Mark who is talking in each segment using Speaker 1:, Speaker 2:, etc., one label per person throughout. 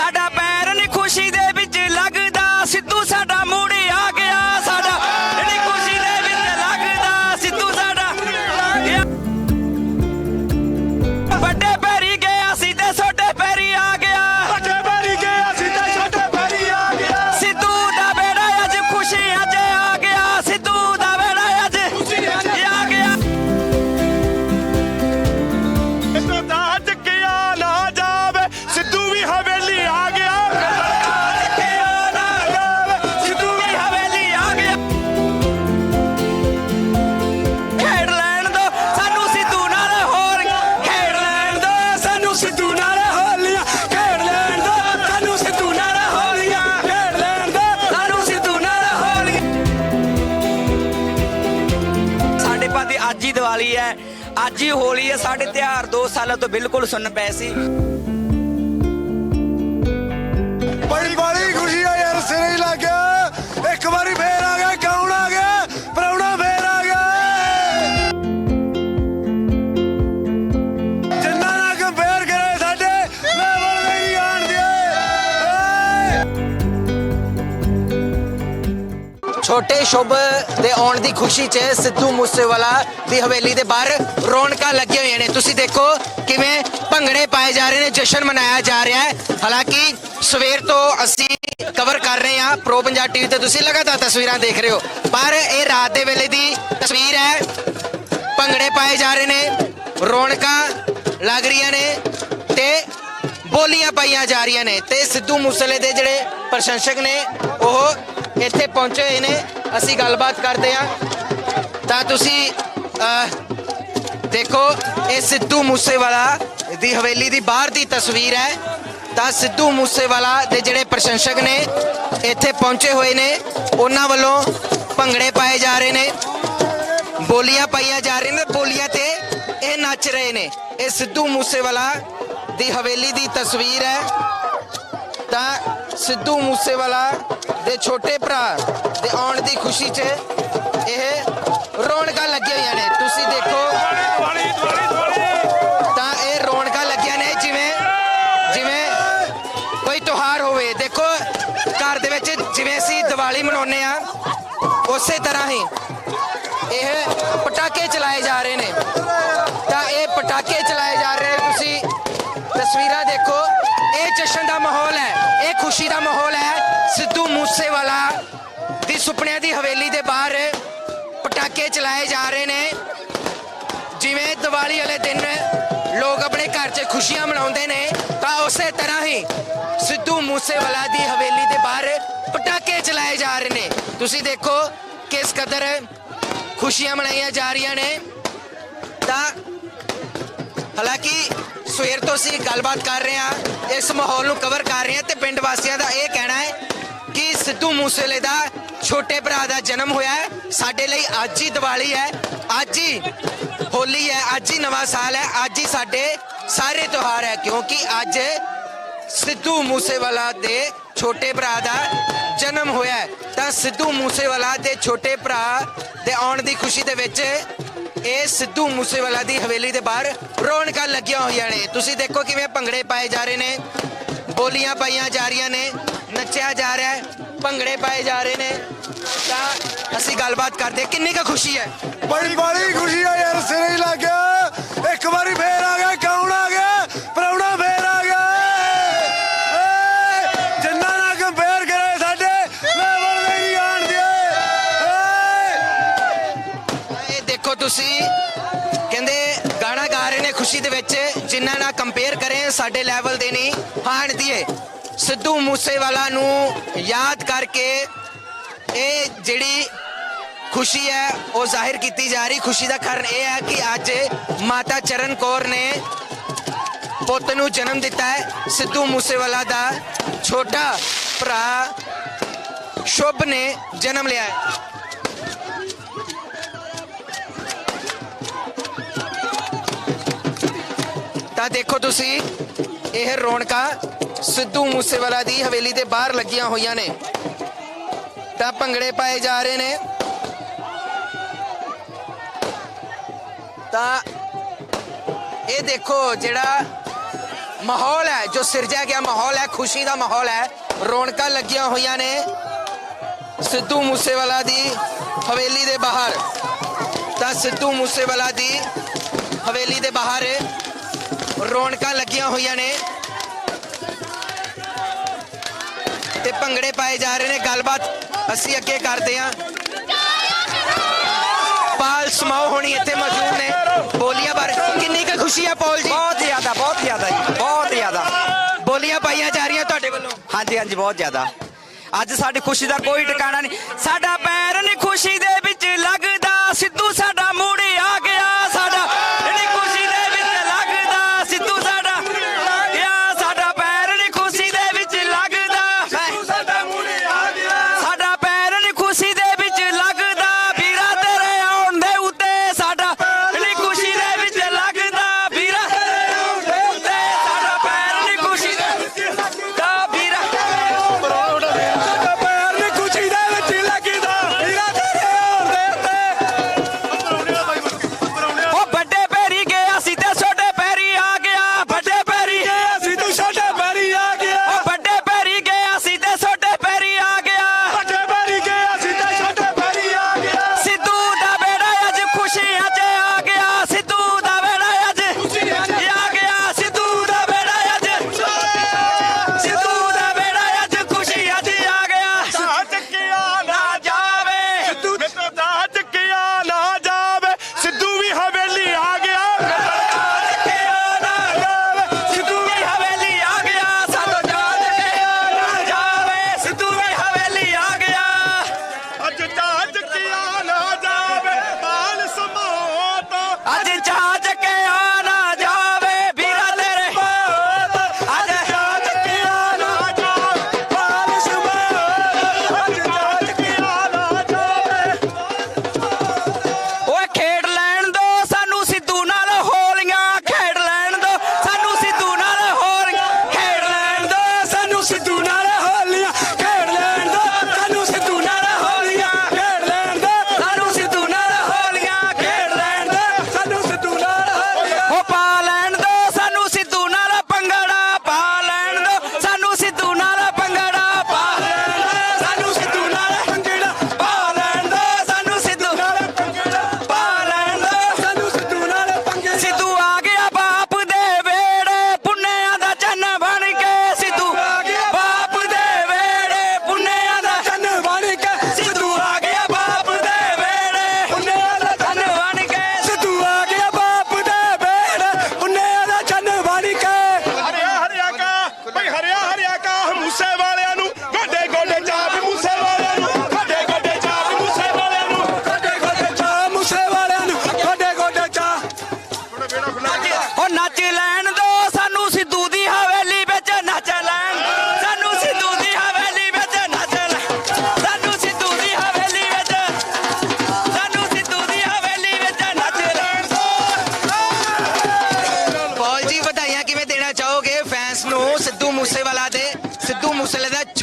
Speaker 1: ਸਾਡਾ ਅੱਜ ਹੋਲੀ ਹੈ ਸਾਡੇ ਤਿਉਹਾਰ 2 ਸਾਲਾਂ ਤੋਂ ਬਿਲਕੁਲ ਸੁਣ ਪਏ ਸੀ।
Speaker 2: ਬੜੀ
Speaker 3: ਛੋਟੇ ਸ਼ੁਭ ਦੇ ਆਉਣ ਦੀ ਖੁਸ਼ੀ 'ਚ ਸਿੱਧੂ ਮੂਸੇਵਾਲਾ ਦੀ ਹਵੇਲੀ ਦੇ ਬਾਹਰ ਰੌਣਕਾਂ ਲੱਗੀਆਂ ਹੋਈਆਂ ਨੇ। ਤੁਸੀਂ ਦੇਖੋ ਕਿਵੇਂ ਭੰਗੜੇ ਪਾਏ ਜਾ ਰਹੇ ਨੇ, ਜਸ਼ਨ ਮਨਾਇਆ ਜਾ ਰਿਹਾ ਹੈ। ਹਾਲਾਂਕਿ ਸਵੇਰ ਤੋਂ ਅਸੀਂ ਕਵਰ ਕਰ ਰਹੇ ਹਾਂ ਪ੍ਰੋ ਪੰਜਾਬ ਟੀਵੀ ਤੇ। ਤੁਸੀਂ ਲਗਾਤਾਰ ਤਸਵੀਰਾਂ ਦੇਖ ਰਹੇ ਹੋ। ਪਰ ਇਹ ਰਾਤ ਦੇ ਵੇਲੇ ਦੀ ਤਸਵੀਰ ਹੈ। ਭੰਗੜੇ ਪਾਏ ਜਾ ਰਹੇ ਨੇ, ਰੌਣਕਾਂ ਲੱਗ ਰਹੀਆਂ ਨੇ ਤੇ ਬੋਲੀਆਂ ਪਾਈਆਂ ਜਾ ਰਹੀਆਂ ਨੇ ਤੇ ਸਿੱਧੂ ਮੂਸੇਲੇ ਦੇ ਜਿਹੜੇ ਪ੍ਰਸ਼ੰਸਕ ਨੇ, ਉਹ ਇੱਥੇ ਪਹੁੰਚੇ ਹੋਏ ਨੇ, ਅਸੀਂ ਗੱਲਬਾਤ ਕਰਦੇ ਹਾਂ। ਤਾਂ ਤੁਸੀਂ ਦੇਖੋ, ਇਹ ਸਿੱਧੂ ਮੂਸੇਵਾਲਾ ਦੀ ਹਵੇਲੀ ਦੀ ਬਾਹਰ ਦੀ ਤਸਵੀਰ ਹੈ। ਤਾਂ ਸਿੱਧੂ ਮੂਸੇਵਾਲਾ ਦੇ ਜਿਹੜੇ ਪ੍ਰਸ਼ੰਸਕ ਨੇ, ਇੱਥੇ ਪਹੁੰਚੇ ਹੋਏ ਨੇ। ਉਹਨਾਂ ਵੱਲੋਂ ਭੰਗੜੇ ਪਾਏ ਜਾ ਰਹੇ ਨੇ। ਬੋਲੀਆਂ ਪਾਈਆਂ ਜਾ ਰਹੀਆਂ ਨੇ, ਬੋਲੀਆਂ ਤੇ ਇਹ ਨੱਚ ਰਹੇ ਨੇ। ਇਹ ਸਿੱਧੂ ਮੂਸੇਵਾਲਾ ਦੀ ਹਵੇਲੀ ਦੀ ਤਸਵੀਰ ਹੈ। ਤਾਂ ਸਿੱਧੂ ਮੂਸੇਵਾਲਾ ਦੇ ਛੋਟੇ ਭਰਾ ਦੇ ਆਉਣ ਦੀ ਖੁਸ਼ੀ 'ਚ ਇਹ ਰੌਣਕਾਂ ਲੱਗੀਆਂ ਹੋਈਆਂ ਨੇ। ਤੁਸੀਂ ਦੇਖੋ। ਤਾਂ ਇਹ ਰੌਣਕਾਂ ਲੱਗੀਆਂ ਨੇ ਜਿਵੇਂ ਜਿਵੇਂ ਕੋਈ ਤਿਉਹਾਰ ਹੋਵੇ। ਦੇਖੋ, ਘਰ ਦੇ ਵਿੱਚ ਜਿਵੇਂ ਅਸੀਂ ਦੀਵਾਲੀ ਮਨਾਉਂਦੇ ਆ ਉਸੇ ਤਰ੍ਹਾਂ ਹੀ ਇਹ ਪਟਾਕੇ ਚਲਾਏ ਜਾ ਰਹੇ ਨੇ ਤਾਂ ਇਹ ਪਟਾਕੇ ਚਲਾਏ ਜਾ ਰਹੇ ਨੇ ਤੁਸੀਂ ਤਸਵੀਰਾਂ ਦੇਖੋ ਇਹ ਜਸ਼ਨ ਦਾ ਮਾਹੌਲ ਹੈ ਇਹ ਖੁਸ਼ੀ ਦਾ ਮਾਹੌਲ ਹੈ। ਸਿੱਧੂ ਮੂਸੇਵਾਲਾ ਦੀ ਸੁਪਨਿਆਂ ਦੀ ਹਵੇਲੀ ਦੇ ਬਾਹਰ ਪਟਾਕੇ ਚਲਾਏ ਜਾ ਰਹੇ ਨੇ। ਜਿਵੇਂ ਦੀਵਾਲੀ ਵਾਲੇ ਦਿਨ ਲੋਕ ਆਪਣੇ ਘਰ 'ਚ ਖੁਸ਼ੀਆਂ ਮਨਾਉਂਦੇ ਨੇ, ਤਾਂ ਉਸੇ ਤਰ੍ਹਾਂ ਹੀ ਸਿੱਧੂ ਮੂਸੇਵਾਲਾ ਦੀ ਹਵੇਲੀ ਦੇ ਬਾਹਰ ਪਟਾਕੇ ਚਲਾਏ ਜਾ ਰਹੇ ਨੇ। ਤੁਸੀਂ ਦੇਖੋ ਕਿਸ ਕਦਰ ਖੁਸ਼ੀਆਂ ਮਨਾਈਆਂ ਜਾ ਰਹੀਆਂ ਨੇ। ਤਾਂ ਹਾਲਾਂਕਿ ਸਵੇਰ ਤੋਂ ਅਸੀਂ ਗੱਲਬਾਤ ਕਰ ਰਹੇ ਹਾਂ, ਇਸ ਮਾਹੌਲ ਨੂੰ ਕਵਰ ਕਰ ਰਹੇ ਹਾਂ ਤੇ ਪਿੰਡ ਵਾਸੀਆਂ ਦਾ ਇਹ ਕਹਿਣਾ ਹੈ ਕਿ ਸਿੱਧੂ ਮੂਸੇਵਾਲੇ ਦਾ ਛੋਟੇ ਭਰਾ ਦਾ ਜਨਮ ਹੋਇਆ ਹੈ, ਸਾਡੇ ਲਈ ਅੱਜ ਹੀ ਦੀਵਾਲੀ ਹੈ, ਅੱਜ ਹੀ ਹੋਲੀ ਹੈ, ਅੱਜ ਹੀ ਨਵਾਂ ਸਾਲ ਹੈ, ਅੱਜ ਹੀ ਸਾਡੇ ਸਾਰੇ ਤਿਉਹਾਰ ਹੈ, ਕਿਉਂਕਿ ਅੱਜ ਸਿੱਧੂ ਮੂਸੇਵਾਲਾ ਦੇ ਛੋਟੇ ਭਰਾ ਦਾ ਜਨਮ ਹੋਇਆ ਤਾਂ ਸਿੱਧੂ ਮੂਸੇਵਾਲਾ ਦੇ ਛੋਟੇ ਭਰਾ ਦੇ ਆਉਣ ਦੀ ਖੁਸ਼ੀ ਦੇ ਵਿੱਚ ਇਹ ਸਿੱਧੂ ਮੂਸੇਵਾਲਾ ਦੀ ਹਵੇਲੀ ਦੇ ਬਾਹਰ ਰੌਣਕਾਂ ਲੱਗੀਆਂ ਹੋਈਆਂ ਨੇ। ਤੁਸੀਂ ਦੇਖੋ ਕਿਵੇਂ ਭੰਗੜੇ ਪਾਏ ਜਾ ਰਹੇ ਨੇ। ਬੋਲੀਆਂ ਪਾਈਆਂ ਜਾ ਰਹੀਆਂ ਨੇ। ਨੱਚਿਆ ਜਾ ਰਿਹਾ ਹੈ। ਭੰਗੜੇ ਪਾਏ ਜਾ ਰਹੇ ਨੇ। ਤਾਂ ਅਸੀਂ ਗੱਲਬਾਤ ਕਰਦੇ ਕਿੰਨੀ ਕੁ ਖੁਸ਼ੀ ਹੈ?
Speaker 2: ਬੜੀ ਬੜੀ ਖੁਸ਼ੀ ਹੈ ਯਾਰ, ਸਿਰੇ ਹੀ ਲੱਗ ਗਿਆ। ਇੱਕ ਵਾਰੀ
Speaker 3: ਤੁਸੀਂ ਕਹਿੰਦੇ ਗਾਣਾ ਗਾ ਰਹੇ ਨੇ ਖੁਸ਼ੀ ਦੇ ਵਿੱਚ, ਜਿਨ੍ਹਾਂ ਨਾਲ ਕੰਪੇਅਰ ਕਰੇ, ਸਾਡੇ ਲੈਵਲ ਦੇ ਨਹੀਂ ਹਾਣ ਦੀਏ ਸਿੱਧੂ ਮੂਸੇਵਾਲਾ ਨੂੰ ਯਾਦ ਕਰਕੇ ਇਹ ਜਿਹੜੀ ਖੁਸ਼ੀ ਹੈ, ਉਹ ਜ਼ਾਹਿਰ ਕੀਤੀ ਜਾ ਰਹੀ। ਖੁਸ਼ੀ ਦਾ ਕਾਰਨ ਇਹ ਹੈ ਕਿ ਅੱਜ ਮਾਤਾ ਚਰਨ ਕੌਰ ਨੇ ਪੁੱਤ ਨੂੰ ਜਨਮ ਦਿੱਤਾ ਹੈ। ਸਿੱਧੂ ਮੂਸੇਵਾਲਾ ਦਾ ਛੋਟਾ ਭਰਾ ਸ਼ੁਭ ਨੇ ਜਨਮ ਲਿਆ ਹੈ। ਤਾਂ ਦੇਖੋ ਤੁਸੀਂ, ਇਹ ਰੌਣਕਾਂ ਸਿੱਧੂ ਮੂਸੇਵਾਲਾ ਦੀ ਹਵੇਲੀ ਦੇ ਬਾਹਰ ਲੱਗੀਆਂ ਹੋਈਆਂ ਨੇ। ਤਾਂ ਭੰਗੜੇ ਪਾਏ ਜਾ ਰਹੇ ਨੇ। ਤਾਂ ਇਹ ਦੇਖੋ ਜਿਹੜਾ ਮਾਹੌਲ ਹੈ, ਜੋ ਸਿਰਜਿਆ ਗਿਆ ਮਾਹੌਲ ਹੈ, ਖੁਸ਼ੀ ਦਾ ਮਾਹੌਲ ਹੈ, ਰੌਣਕਾਂ ਲੱਗੀਆਂ ਹੋਈਆਂ ਨੇ ਸਿੱਧੂ ਮੂਸੇਵਾਲਾ ਦੀ ਹਵੇਲੀ ਦੇ ਬਾਹਰ। ਤਾਂ ਸਿੱਧੂ ਮੂਸੇਵਾਲਾ ਦੀ ਹਵੇਲੀ ਦੇ ਬਾਹਰ ਰੌਣਕਾਂ ਲੱਗੀਆਂ ਹੋਈਆਂ ਨੇ। ਤੇ ਭੰਗੜੇ ਪਾਏ ਜਾ ਰਹੇ ਨੇ। ਗੱਲਬਾਤ ਅਸੀਂ ਅੱਗੇ ਕਰਦੇ ਹਾਂ। ਪਾਲ ਸਮਾਓ ਹੋਣੀ ਇੱਥੇ ਮੌਜੂਦ ਨੇ। ਬੋਲੀਆਂ ਬਾਰੇ ਕਿੰਨੀ ਕੁ ਖੁਸ਼ੀ ਹੈ ਪੌਲ ਜੀ?
Speaker 1: ਬਹੁਤ ਜ਼ਿਆਦਾ ਬਹੁਤ ਜ਼ਿਆਦਾ ਜੀ ਬਹੁਤ ਜ਼ਿਆਦਾ।
Speaker 3: ਬੋਲੀਆਂ ਪਾਈਆਂ ਜਾ ਰਹੀਆਂ ਤੁਹਾਡੇ ਵੱਲੋਂ।
Speaker 1: ਹਾਂਜੀ ਹਾਂਜੀ ਬਹੁਤ ਜ਼ਿਆਦਾ। ਅੱਜ ਸਾਡੀ ਖੁਸ਼ੀ ਦਾ ਕੋਈ ਟਿਕਾਣਾ ਨਹੀਂ। ਸਾਡਾ ਪੈਰ ਨਹੀਂ ਖੁਸ਼ੀ ਦੇ ਵਿੱਚ ਲੱਗਦਾ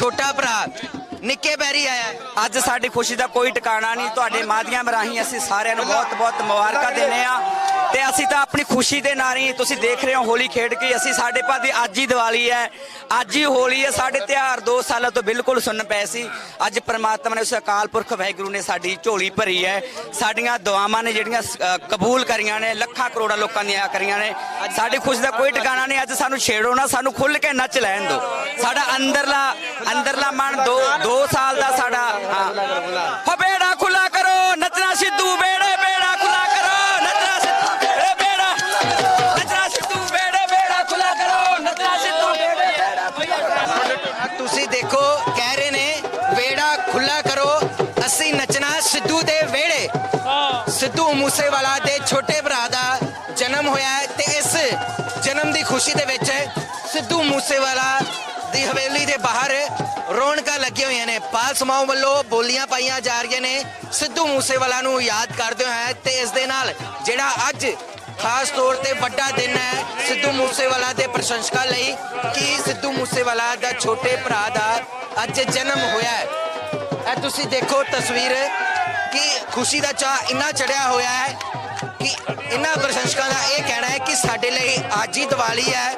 Speaker 1: ਛੋਟਾ
Speaker 3: ਭਰਾ, ਨਿੱਕੇ ਪੈਰੀ ਆਇਆ।
Speaker 1: ਅੱਜ ਸਾਡੀ ਖੁਸ਼ੀ ਦਾ ਕੋਈ ਟਿਕਾਣਾ ਨਹੀਂ। ਤੁਹਾਡੇ ਮਾਧਿਅਮ ਰਾਹੀਂ ਅਸੀਂ ਸਾਰਿਆਂ ਨੂੰ ਬਹੁਤ-ਬਹੁਤ ਮੁਬਾਰਕਾਂ ਦਿੰਦੇ ਆ ਤੇ ਅਸੀਂ ਤਾਂ ਆਪਣੀ ਖੁਸ਼ੀ ਦੇ ਨਾਲ ਹੀ ਤੁਸੀਂ ਦੇਖ ਰਹੇ ਹੋ ਹੋਲੀ ਖੇਡ ਕੇ ਅਸੀਂ ਸਾਡੇ ਪਾ ਦੀ ਅੱਜ ਹੀ ਦੀਵਾਲੀ ਹੈ। ਅੱਜ ਹੀ ਹੋਲੀ ਹੈ। ਸਾਡੇ ਤਿਉਹਾਰ 2 ਸਾਲਾਂ ਤੋਂ ਬਿਲਕੁਲ ਸੁੰਨ ਪਏ ਸੀ। ਅੱਜ ਪ੍ਰਮਾਤਮਾ ਨੇ ਉਸ ਅਕਾਲ ਪੁਰਖ ਵਾਹਿਗੁਰੂ ਨੇ ਸਾਡੀ ਝੋਲੀ ਭਰੀ ਹੈ। ਸਾਡੀਆਂ ਦੁਆਵਾਂ ਨੇ ਜਿਹੜੀਆਂ ਕਬੂਲ ਕਰੀਆਂ ਨੇ, ਲੱਖਾਂ ਕਰੋੜਾਂ ਲੋਕਾਂ ਦੀਆਂ ਕਰੀਆਂ ਨੇ। ਸਾਡੀ ਖੁਸ਼ੀ ਦਾ ਕੋਈ ਟਿਕਾਣਾ ਨਹੀਂ। ਅੱਜ ਸਾਨੂੰ ਛੇੜੋ ਨਾ, ਸਾਨੂੰ ਖੁੱਲ ਕੇ ਨੱਚ ਲੈਣ ਦਿਓ। ਸਾਡਾ ਅੰਦਰਲਾ ਅੰਦਰਲਾ ਮਨ ਦੋ 2 ਸਾਲ ਦਾ ਸਾਡਾ, ਹਾਂ। ਹੋ ਬੇੜਾ ਖੁੱਲਾ ਕਰੋ, ਨੱਚਣਾ ਸਿੱਧੂ, ਬੇੜੇ
Speaker 3: ਤੁਸੀਂ ਦੇਖੋ ਕਹਿ ਰਹੇ ਨੇ ਵੇੜਾ ਖੁੱਲਾ ਕਰੋ ਅਸੀਂ ਨੱਚਣਾ ਸਿੱਧੂ ਦੇ ਵੇੜੇ। ਸਿੱਧੂ ਮੂਸੇਵਾਲਾ ਦੇ ਛੋਟੇ ਭਰਾ ਦਾ ਜਨਮ ਹੋਇਆ ਹੈ ਤੇ ਇਸ ਜਨਮ ਦੀ ਖੁਸ਼ੀ ਦੇ ਵਿੱਚ ਸਿੱਧੂ ਮੂਸੇਵਾਲਾ ਦੀ ਹਵੇਲੀ ਦੇ ਬਾਹਰ ਰੌਣਕਾਂ ਲੱਗੀਆਂ ਹੋਈਆਂ ਨੇ। ਪਾਲ ਸਮਾਉ ਵੱਲੋਂ ਬੋਲੀਆਂ ਪਾਈਆਂ ਜਾ ਰਹੀਆਂ ਨੇ। ਸਿੱਧੂ ਮੂਸੇਵਾਲਾ ਨੂੰ ਯਾਦ ਕਰਦੇ ਹੋਏ ਤੇ ਇਸ ਦੇ ਨਾਲ ਜਿਹੜਾ ਅੱਜ ਖਾਸ ਤੌਰ ਤੇ ਵੱਡਾ ਦਿਨ ਹੈ ਸਿੱਧੂ ਮੂਸੇਵਾਲਾ ਦੇ ਪ੍ਰਸ਼ੰਸਕਾਂ ਲਈ। ਕਿ ਸਿੱਧੂ ਮੂਸੇਵਾਲਾ ਦਾ ਛੋਟੇ ਭਰਾ ਦਾ ਅੱਜ ਜਨਮ ਹੋਇਆ ਹੈ? ਇਹ ਤੁਸੀਂ ਦੇਖੋ ਤਸਵੀਰ ਕਿ ਖੁਸ਼ੀ ਦਾ ਚਾਹ ਇੰਨਾ ਚੜਿਆ ਹੋਇਆ ਹੈ ਕਿ ਇਹਨਾਂ ਪ੍ਰਸ਼ੰਸਕਾਂ ਦਾ ਇਹ ਕਹਿਣਾ ਹੈ ਕਿ ਸਾਡੇ ਲਈ ਅੱਜ ਹੀ ਦੀਵਾਲੀ ਹੈ,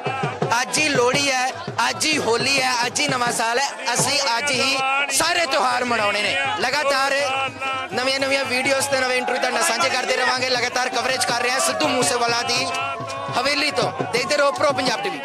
Speaker 3: ਅੱਜ ਹੀ ਲੋਹੜੀ ਹੈ ਅੱਜ ਹੀ ਹੋਲੀ ਹੈ, ਅੱਜ ਹੀ ਨਵਾਂ ਸਾਲ ਹੈ। ਅਸੀਂ ਅੱਜ ਹੀ ਸਾਰੇ ਤਿਉਹਾਰ ਮਨਾਉਣੇ ਨੇ। ਲਗਾਤਾਰ ਨਵੀਆਂ ਨਵੀਆਂ ਵੀਡੀਓਜ਼ ਤੇ ਨਵੇਂ ਇੰਟਰਵਿਊ ਤੁਹਾਡੇ ਨਾਲ ਸਾਂਝੇ ਕਰਦੇ ਰਵਾਂਗੇ। ਲਗਾਤਾਰ ਕਵਰੇਜ ਕਰ ਰਹੇ ਹਾਂ ਸਿੱਧੂ ਮੂਸੇਵਾਲਾ ਦੀ ਹਵੇਲੀ ਤੋਂ। ਦੇਖਦੇ ਰਹੋ ਪ੍ਰੋ ਪੰਜਾਬ ਟੀਵੀ